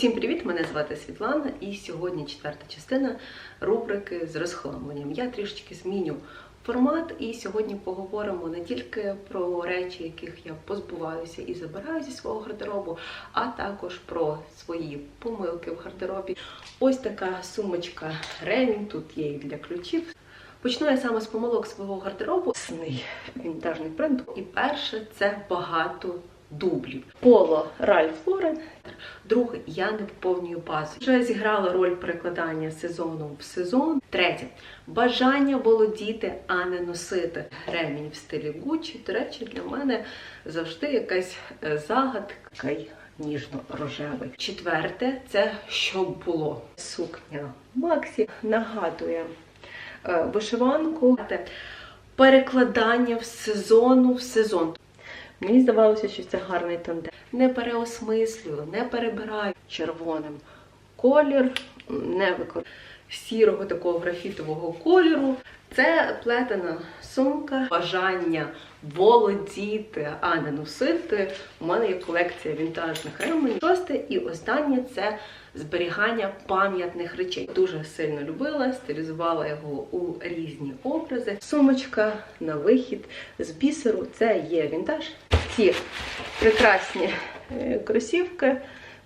Усім привіт! Мене звати Світлана, і сьогодні четверта частина рубрики з розхламленням. Я трішечки зміню формат, і сьогодні поговоримо не тільки про речі, яких я позбуваюся і забираю зі свого гардеробу, а також про свої помилки в гардеробі. Ось така сумочка ремінь, тут є і для ключів. Почну я саме з помилок свого гардеробу. Сний вінтажний принт. І перше це багато дублів. Поло Ральф Лорен. Друге, я не поповнюю базу. Вже зіграла роль перекладання сезону в сезон. Третє бажання володіти, а не носити. Ремінь в стилі Гуччі. До речі, для мене завжди якась е, загадка. Ніжно-рожевий. Четверте, це щоб було. Сукня Максі нагадує е, вишиванку. Перекладання в сезону в сезон. Мені здавалося, що це гарний тандем. Не переосмислюю, не перебираю червоним колір, не використовую сірого такого графітового кольору. Це плетена сумка, бажання володіти, а не носити. У мене є колекція вінтажних ременів. Шосте і останнє це зберігання пам'ятних речей. Дуже сильно любила, стилізувала його у різні образи. Сумочка на вихід з бісеру це є вінтаж. Ці прекрасні е, кросівки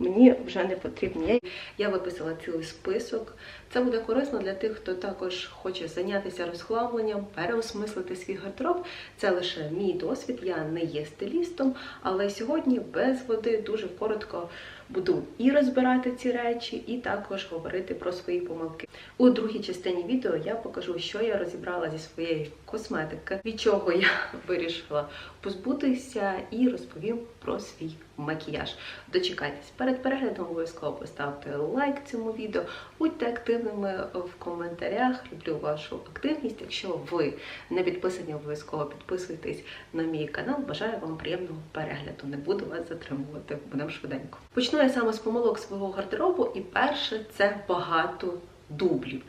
мені вже не потрібні. Я виписала цілий список. Це буде корисно для тих, хто також хоче зайнятися розхламленням, переосмислити свій гардероб. Це лише мій досвід, я не є стилістом, але сьогодні без води дуже коротко буду і розбирати ці речі, і також говорити про свої помилки. У другій частині відео я покажу, що я розібрала зі своєї косметики, від чого я вирішила позбутися, і розповім про свій макіяж. Дочекайтесь перед переглядом, обов'язково поставте лайк цьому відео, будьте активними в коментарях. Люблю вашу активність. Якщо ви не підписані, обов'язково підписуйтесь на мій канал. Бажаю вам приємного перегляду. Не буду вас затримувати, будемо швиденько. Почну я саме з помилок свого гардеробу, і перше це багато дублів.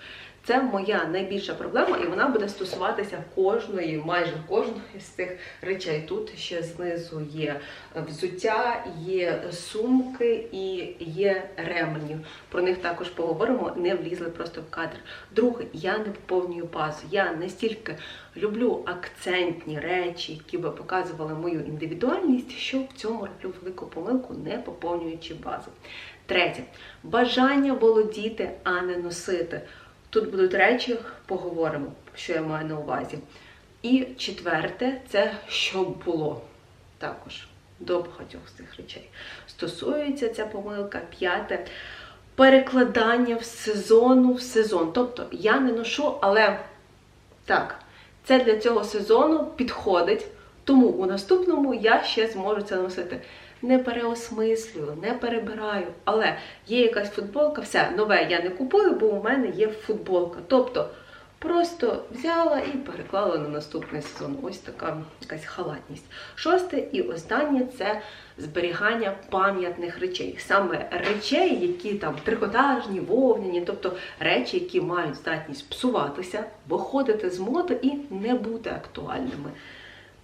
Це моя найбільша проблема, і вона буде стосуватися кожної, майже кожної з цих речей. Тут ще знизу є взуття, є сумки і є ремені. Про них також поговоримо, не влізли просто в кадр. Друге, я не поповнюю базу. Я настільки люблю акцентні речі, які би показували мою індивідуальність, що в цьому роблю велику помилку, не поповнюючи базу. Третє бажання володіти, а не носити. Тут будуть речі, поговоримо, що я маю на увазі. І четверте, це щоб було також до багатьох з цих речей. Стосується ця помилка, п'яте перекладання в сезону в сезон. Тобто я не ношу, але так, це для цього сезону підходить, тому у наступному я ще зможу це носити не переосмислюю, не перебираю. Але є якась футболка, все, нове я не купую, бо у мене є футболка. Тобто просто взяла і переклала на наступний сезон. Ось така якась халатність. Шосте і останнє це зберігання пам'ятних речей. Саме речей, які там трикотажні, вовняні, тобто речі, які мають здатність псуватися, виходити з моди і не бути актуальними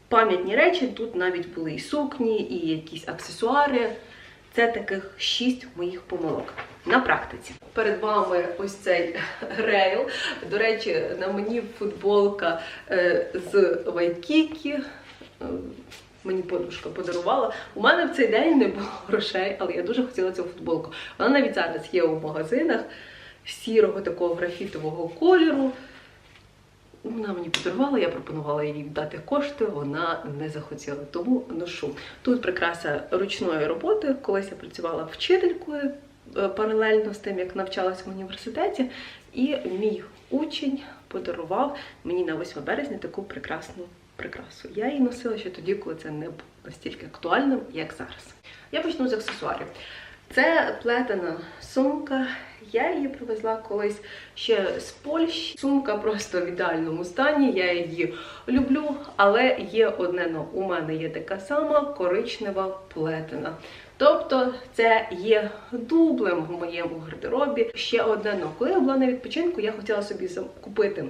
пам'ятні речі. Тут навіть були і сукні, і якісь аксесуари. Це таких шість моїх помилок. На практиці. Перед вами ось цей рейл. До речі, на мені футболка е, з Вайкікі. Е, мені подушка подарувала. У мене в цей день не було грошей, але я дуже хотіла цю футболку. Вона навіть зараз є у магазинах сірого такого графітового кольору. Вона мені подарувала, я пропонувала їй дати кошти, вона не захотіла, тому ношу. Тут прикраса ручної роботи. Колись я працювала вчителькою е, паралельно з тим, як навчалася в університеті, і мій учень подарував мені на 8 березня таку прекрасну прикрасу. Я її носила ще тоді, коли це не було настільки актуальним, як зараз. Я почну з аксесуарів. Це плетена сумка. Я її привезла колись ще з Польщі. Сумка просто в ідеальному стані. Я її люблю, але є одне но. У мене є така сама коричнева плетена. Тобто це є дублем в моєму гардеробі. Ще одне но. Коли я була на відпочинку, я хотіла собі купити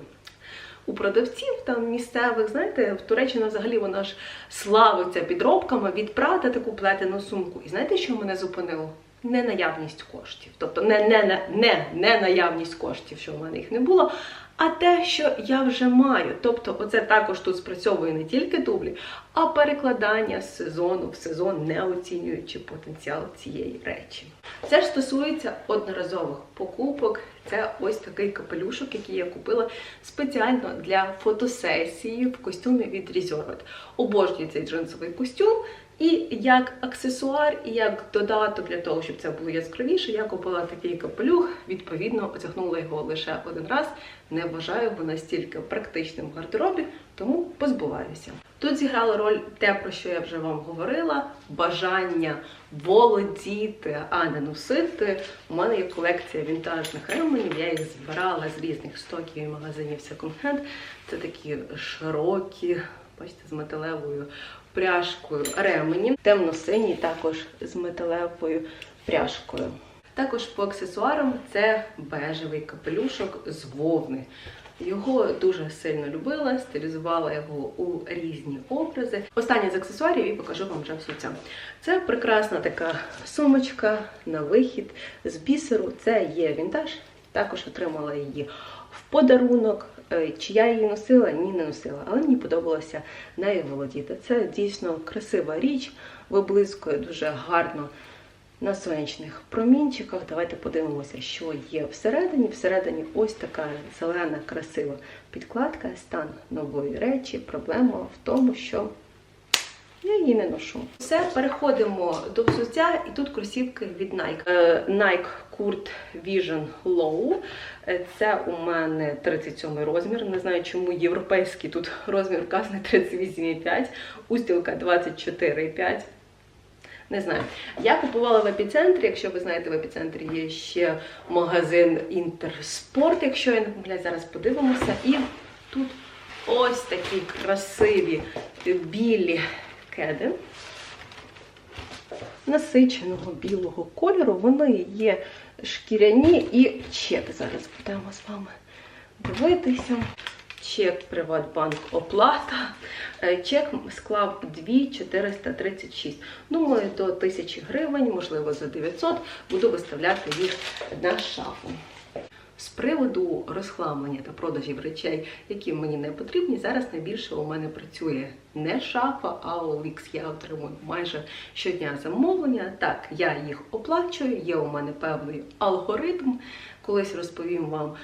у продавців там місцевих, знаєте, в Туреччина взагалі вона ж славиться підробками від Прада таку плетену сумку. І знаєте, що мене зупинило? Ненаявність коштів. Тобто не, не, не, не, не наявність коштів, що в мене їх не було, а те, що я вже маю. Тобто, оце також тут спрацьовує не тільки дублі, а перекладання з сезону в сезон, не оцінюючи потенціал цієї речі. Це ж стосується одноразових покупок. Це ось такий капелюшок, який я купила спеціально для фотосесії в костюмі від Resort. Обожнюю цей джинсовий костюм. І як аксесуар, і як додаток для того, щоб це було яскравіше, я купила такий капелюх. Відповідно, одягнула його лише один раз. Не вважаю його настільки практичним в гардеробі, тому позбуваюся. Тут зіграла роль те, про що я вже вам говорила: бажання володіти, а не носити. У мене є колекція вінтажних ременів. Я їх збирала з різних стоків і магазинів секонд-хенд. Це такі широкі, бачите, з металевою пряжкою ремені, темно-синій також з металевою пряжкою. Також по аксесуарам це бежевий капелюшок з вовни. Його дуже сильно любила, стилізувала його у різні образи. Останнє з аксесуарів і покажу вам вже в суття. Це прекрасна така сумочка на вихід з бісеру. Це є вінтаж. Також отримала її в подарунок. Е, Чи я її носила? Ні, не носила, але мені подобалося нею володіти. Це дійсно красива річ, виблискує дуже гарно на сонячних промінчиках. Давайте подивимося, що є всередині. Всередині ось така зелена, красива підкладка, стан нової речі. Проблема в тому, що я її не ношу. Все, переходимо до взуття, і тут кросівки від Nike. Е, Nike Kurt Vision Low. Е, Це у мене 37 розмір. Не знаю, чому європейський тут розмір вказаний 38,5, устілка 24,5. Не знаю. Я купувала в епіцентрі. Якщо ви знаєте, в епіцентрі є ще магазин Інтерспорт, якщо я не помиляюсь, зараз подивимося. І тут ось такі красиві білі кеди насиченого білого кольору. Вони є шкіряні і чек. Зараз будемо з вами дивитися. Чек Приватбанк оплата. Е, Чек склав 2436. Думаю, до 1000 гривень, можливо, за 900 буду виставляти їх на шафу. З приводу розхламлення та продажів речей, які мені не потрібні, зараз найбільше у мене працює не шафа, а OLX. Я отримую майже щодня замовлення. Так, я їх оплачую, є у мене певний алгоритм. Колись розповім вам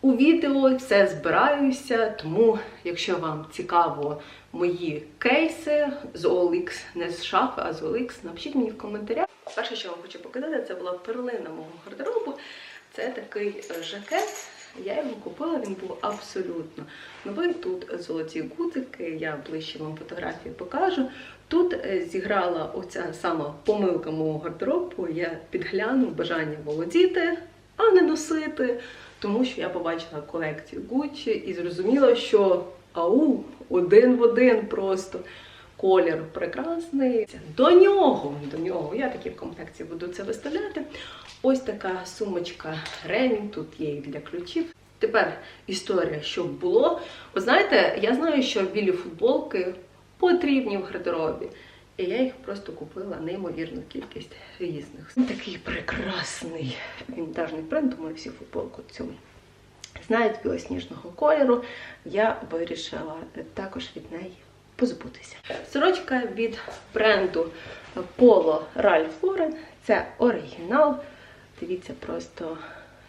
у відео, все збираюся. Тому, якщо вам цікаво мої кейси з OLX, не з шафи, а з OLX, напишіть мені в коментарях. Перше, що вам хочу показати, це була перлина мого гардеробу. Це такий е, жакет. Я його купила, він був абсолютно новий. Тут золоті гудзики, я ближче вам фотографії покажу. Тут е, зіграла оця сама помилка мого гардеробу. Я підглянув бажання володіти, а не носити. Тому що я побачила колекцію Gucci і зрозуміла, що ау, один в один просто. Колір прекрасний. До нього, до нього, я такі в комплекції буду це виставляти. Ось така сумочка ремінь, тут є і для ключів. Тепер історія, що було. Ви знаєте, я знаю, що білі футболки потрібні в гардеробі. І я їх просто купила неймовірну кількість різних. Такий прекрасний вінтажний принт, думаю, всі футболку цю знають білосніжного кольору. Я вирішила також від неї позбутися. Сорочка від бренду Polo Ralph Lauren. Це оригінал. Дивіться, просто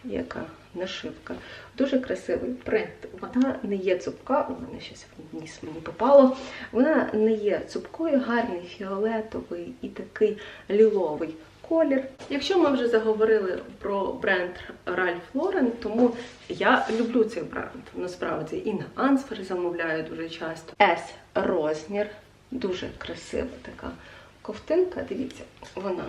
яка нашивка. Дуже красивий принт. Вона не є цупка, у мене щось в ніс мені попало. Вона не є цупкою, гарний фіолетовий і такий ліловий колір. Якщо ми вже заговорили про бренд Ralph Lauren, тому я люблю цей бренд. Насправді і на Ансфер замовляю дуже часто. S розмір, дуже красива така ковтинка. Дивіться, вона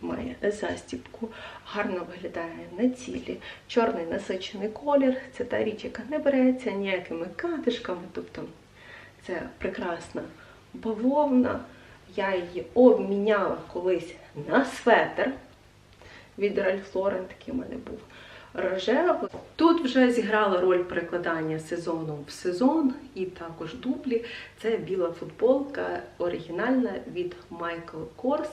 має застібку, гарно виглядає на тілі. Чорний насичений колір. Це та річ, яка не береться ніякими катишками. Тобто це прекрасна бавовна. Я її обміняла колись на светр від Ральф Лорен такий у мене був рожевий. Тут вже зіграла роль перекладання сезону в сезон і також дублі. Це біла футболка оригінальна від Michael Kors.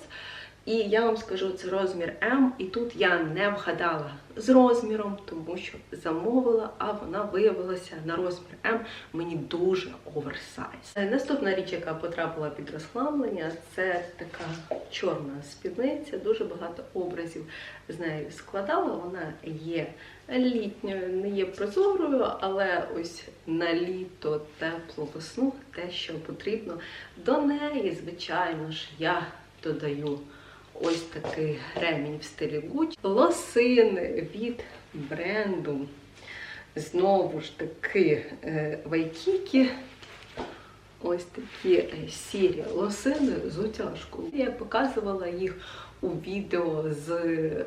І я вам скажу, це розмір М, і тут я не вгадала з розміром, тому що замовила, а вона виявилася на розмір М. Мені дуже оверсайз. Е, Наступна річ, яка потрапила під розхламлення, це така чорна спідниця. Дуже багато образів з нею складала. Вона є літньою, не є прозорою, але ось на літо теплу весну, те, що потрібно. До неї, звичайно ж, я додаю ось такий ремінь в стилі Gucci. Лосини від бренду. Знову ж таки е, Вайкікі. Ось такі е, сірі лосини з утяжкою. Я показувала їх у відео з е,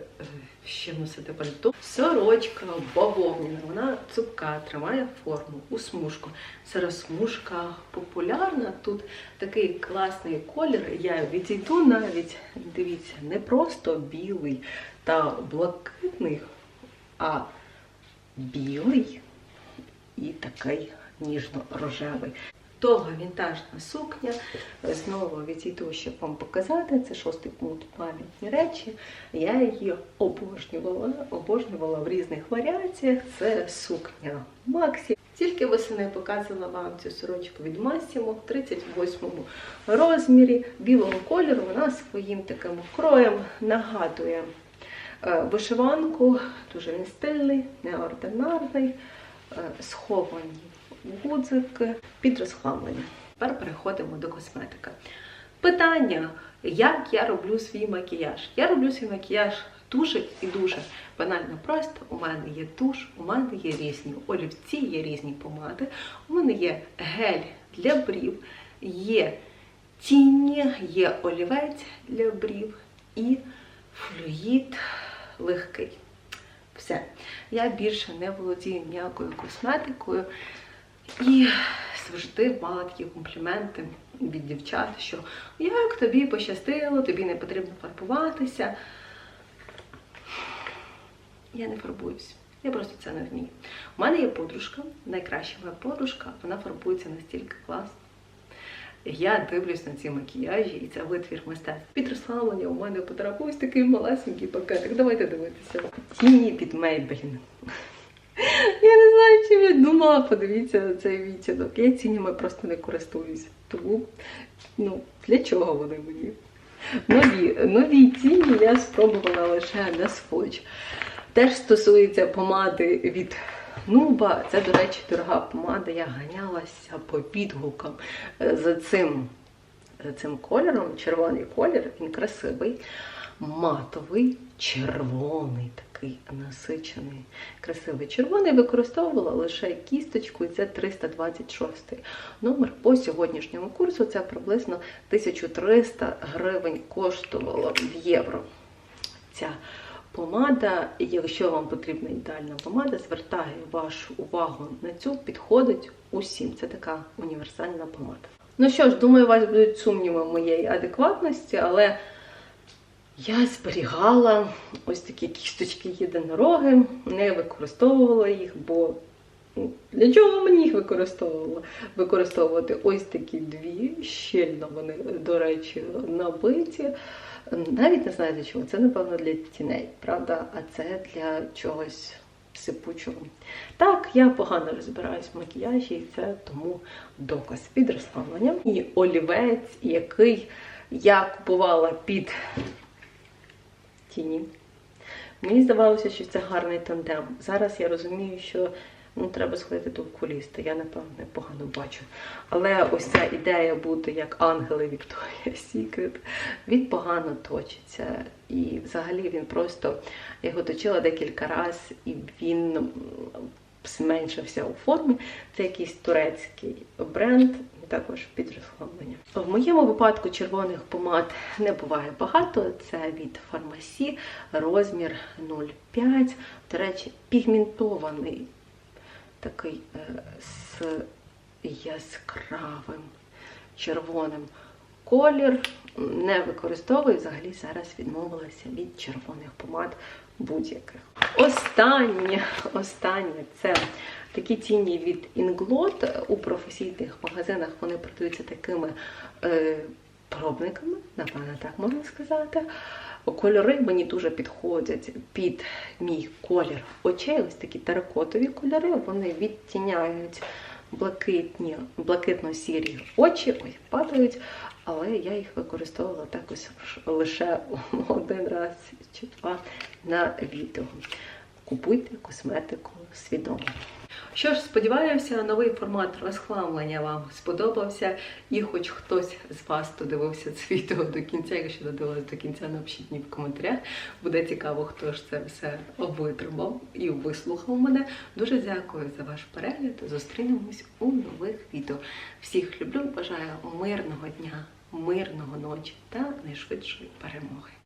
ще носити пальто. Сорочка бавовняна, вона цупка, тримає форму у смужку. Зараз смужка популярна. Тут такий класний колір. Я відійду навіть, дивіться, не просто білий та блакитний, а білий і такий ніжно-рожевий. Довга вінтажна сукня. Знову відійду, щоб вам показати. Це шостий пункт пам'ятні речі. Я її обожнювала, обожнювала в різних варіаціях. Це сукня Максі. Тільки восени показувала вам цю сорочку від Massimo в 38 розмірі білого кольору. Вона своїм таким кроєм нагадує е, вишиванку, дуже не стильний, неординарний, е, сховані гудзики під розхламлення. Тепер переходимо до косметики. Питання, як я роблю свій макіяж? Я роблю свій макіяж дуже і дуже банально просто. У мене є туш, у мене є різні олівці, є різні помади, у мене є гель для брів, є тіні, є олівець для брів і флюїд легкий. Все. Я більше не володію ніякою косметикою. І завжди мала такі компліменти від дівчат, що як тобі пощастило, тобі не потрібно фарбуватися. Я не фарбуюсь. Я просто це не вмію. У мене є подружка, найкраща моя подружка, вона фарбується настільки класно. Я дивлюсь на ці макіяжі, і це витвір мистецтва. Під розслаблення у мене потрапив ось такий малесенький пакетик. Давайте дивитися. Тіні під Maybelline. Я не знаю, чим я думала, подивіться на цей відтінок. Я цінями просто не користуюся. Тому, ну, для чого вони мені? Нові, нові ціні я спробувала лише на скотч. Теж стосується помади від Нуба. Це, до речі, дорога помада. Я ганялася по відгукам е, за цим, за цим кольором. Червоний колір, він красивий, матовий, червоний, такий насичений, красивий. Червоний використовувала лише кісточку, і це 326 номер по сьогоднішньому курсу. Це приблизно 1300 гривень коштувало в євро. Ця помада, якщо вам потрібна ідеальна помада, звертаю вашу увагу на цю, підходить усім. Це така універсальна помада. Ну що ж, думаю, у вас будуть сумніви моєї адекватності, але я зберігала ось такі кісточки єдинороги, не використовувала їх, бо ну, для чого мені їх використовувала? Використовувати ось такі дві, щільно вони, до речі, набиті. Навіть не знаю для чого. Це, напевно, для тіней, правда? А це для чогось сипучого. Так, я погано розбираюсь в макіяжі, і це тому доказ під розслабленням. І олівець, який я купувала під тіні. Мені здавалося, що це гарний тандем. Зараз я розумію, що ну, треба сходити до окуліста. Я, напевно, погано бачу. Але ось ця ідея бути як ангели Вікторія Сікрет, він погано точиться. І взагалі він просто, його точила декілька разів, і він зменшився у формі. Це якийсь турецький бренд, також під розхламлення. В моєму випадку червоних помад не буває багато. Це від фармасі, розмір 0,5. До речі, пігментований такий е, з яскравим червоним колір. Не використовую взагалі зараз відмовилася від червоних помад будь-яких. Останнє, останнє це такі тіні від Inglot. У професійних магазинах вони продаються такими е, пробниками, напевно, так можна сказати. Кольори мені дуже підходять під мій колір очей. Ось такі теракотові кольори, вони відтіняють блакитні, блакитно-сірі очі, ой, падають, але я їх використовувала так ось лише один раз чи два на відео. Купуйте косметику свідомо. Що ж, сподіваюся, новий формат розхламлення вам сподобався, і хоч хтось з вас додивився це відео до кінця. Якщо додивились до кінця, напишіть мені в коментарях. Буде цікаво, хто ж це все витримав і вислухав мене. Дуже дякую за ваш перегляд. Зустрінемось у нових відео. Всіх люблю, бажаю мирного дня, мирного ночі та найшвидшої перемоги.